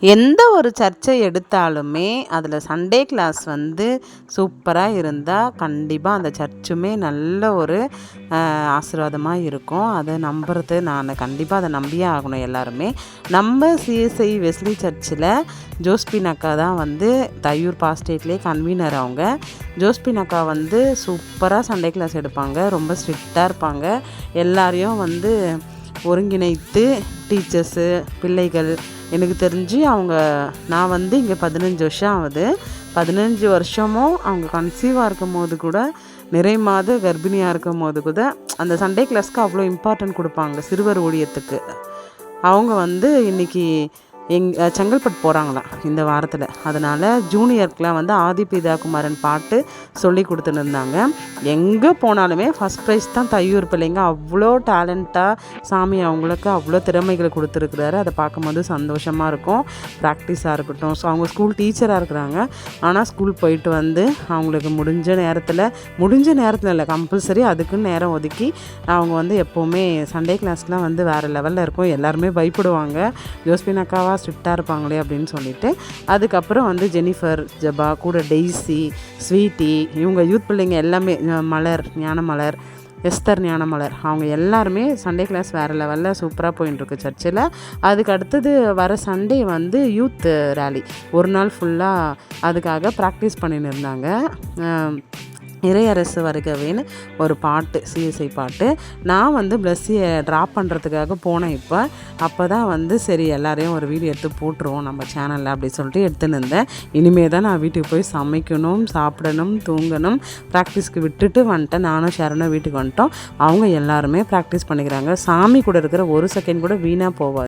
எந்த ஒரு சர்ச்சை எடுத்தாலுமே அதில் சண்டே கிளாஸ் வந்து சூப்பராக இருந்தால் கண்டிப்பாக அந்த சர்ச்சுமே நல்ல ஒரு ஆசீர்வாதமாக இருக்கும். அதை நம்புறது நான் கண்டிப்பாக அதை நம்பியே ஆகணும் எல்லாருமே. நம்ம சிஎஸ்ஐ வெஸ்லி சர்ச்சில் ஜோஸ்பின் அக்கா தான் வந்து தையூர் பாஸ்டேட்லேயே கன்வீனர் அவங்க. ஜோஸ்பின் அக்கா வந்து சூப்பராக சண்டே கிளாஸ் எடுப்பாங்க. ரொம்ப ஸ்ட்ரிக்டாக இருப்பாங்க. எல்லாரையும் வந்து ஒருங்கிணைத்து டீச்சர்ஸு பிள்ளைகள். எனக்கு தெரிஞ்சு அவங்க நான் வந்து இங்கே பதினஞ்சு வருஷம் ஆகுது. பதினஞ்சு வருஷமும் அவங்க கன்சீவாக இருக்கும் போது கூட நிறை மாத கர்ப்பிணியாக இருக்கும் போது கூட அந்த சண்டே கிளாஸ்க்கு அவ்வளோ இம்பார்ட்டன்ட் கொடுப்பாங்க சிறுவர் ஊழியத்துக்கு. அவங்க வந்து இன்றைக்கி எங் செங்கல்பட்டு போகிறாங்களாம் இந்த வாரத்தில். அதனால் ஜூனியர்க்கெலாம் வந்து ஆதிபிதா குமாரன் பாட்டு சொல்லி கொடுத்துன்னு இருந்தாங்க. எங்கே போனாலுமே ஃபஸ்ட் ப்ரைஸ் தான் தையூர் பிள்ளைங்க அவ்வளோ டேலண்ட்டாக சாமி அவங்களுக்கு அவ்வளோ திறமைகளை கொடுத்துருக்குறாரு. அதை பார்க்கும்போது சந்தோஷமாக இருக்கும். ப்ராக்டிஸாக இருக்கட்டும். ஸோ அவங்க ஸ்கூல் டீச்சராக இருக்கிறாங்க. ஆனால் ஸ்கூல் போயிட்டு வந்து அவங்களுக்கு முடிஞ்ச நேரத்தில் முடிஞ்ச நேரத்தில் இல்லை கம்பல்சரி அதுக்குன்னு நேரம் ஒதுக்கி அவங்க வந்து எப்போவுமே சண்டே கிளாஸ்லாம் வந்து வேறு லெவலில் இருக்கும். எல்லாருமே பயப்படுவாங்க. ஜோஸ்பின் அக்காவா ஸ்ட்ரிக்டாக இருப்பாங்களே அப்படின்னு சொல்லிட்டு அதுக்கப்புறம் வந்து ஜெனிஃபர் ஜபா கூட டெய்ஸி ஸ்வீட்டி இவங்க யூத் பிள்ளைங்க எல்லாமே மலர் ஞானமலர் எஸ்தர் ஞானமலர் அவங்க எல்லாருமே சண்டே கிளாஸ் வேறு லெவலில் சூப்பராக போயின்ட்டுருக்கு சர்ச்சில் அதுக்கு அடுத்தது வர சண்டே வந்து யூத் ரேலி ஒரு நாள் ஃபுல்லாக அதுக்காக ப்ராக்டிஸ் பண்ணின்னு இருந்தாங்க. இறையரசு வருகவேன்னு ஒரு பாட்டு சிஎஸ்ஐ பாட்டு. நான் வந்து ப்ளஸ்ஸியை ட்ராப் பண்ணுறதுக்காக போனேன் இப்போ. அப்போ தான் வந்து சரி எல்லாரையும் ஒரு வீடியோ எடுத்து போட்டுருவோம் நம்ம சேனலில் அப்படி சொல்லிட்டு எடுத்துன்னு இருந்தேன். இனிமேல் தான் நான் வீட்டுக்கு போய் சமைக்கணும் சாப்பிடணும் தூங்கணும். ப்ராக்டிஸ்க்கு விட்டுட்டு வந்துட்டேன். நானும் ஷரணும் வீட்டுக்கு வந்துட்டோம். அவங்க எல்லாருமே ப்ராக்டிஸ் பண்ணிக்கிறாங்க. சாமி கூட இருக்கிற ஒரு செகண்ட் கூட வீணாக போவாது.